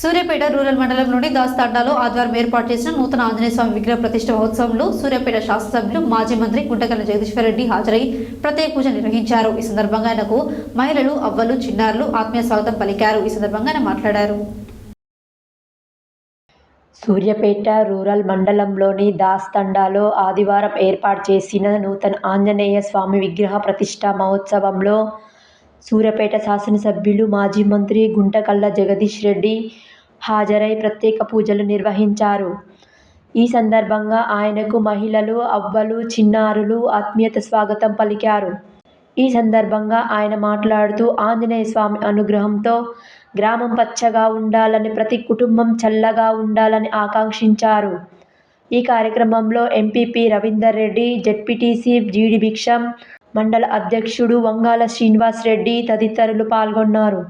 Suryapet rural మండలంలోని దాస్తాండాలో ఆదివారం ఏర్పాటు చేసిన నూతన ఆంజనేయ స్వామి విగ్రహ ప్రతిష్ట మహోత్సవంలో సూర్యాపేట శాసనసభ్యులు మాజీ మంత్రి గుంటకల్ల జగదీశ్వర్ రెడ్డి హాజరై ప్రత్యేక పూజ నిర్వహించారు. ఈ సందర్భంగా ఆయనకు మహిళలు అవ్వలు చిన్నారులు ఆత్మీయ స్వాగతం పలికారు. ఈ సందర్భంగా ఆయన మాట్లాడారు. సూర్యాపేట రూరల్ మండలంలోని దాస్తండాలో ఆదివారం ఏర్పాటు చేసిన నూతన ఆంజనేయ స్వామి విగ్రహ ప్రతిష్ట మహోత్సవంలో సూర్యాపేట శాసనసభ్యులు మాజీ మంత్రి గుంటకల్ల జగదీష్ రెడ్డి హాజరై ప్రత్యేక పూజలు నిర్వహించారు. ఈ సందర్భంగా ఆయనకు మహిళలు అవ్వలు చిన్నారులు ఆత్మీయత స్వాగతం పలికారు. ఈ సందర్భంగా ఆయన మాట్లాడుతూ ఆంజనేయ స్వామి అనుగ్రహంతో గ్రామం పచ్చగా ఉండాలని ప్రతి కుటుంబం చల్లగా ఉండాలని ఆకాంక్షించారు. ఈ కార్యక్రమంలో ఎంపీపీ రవీందర్ రెడ్డి జెడ్పీటీసీ జీడి భిక్షం మండల అధ్యక్షుడు వంగాల శ్రీనివాస్ రెడ్డి తదితరులు పాల్గొన్నారు.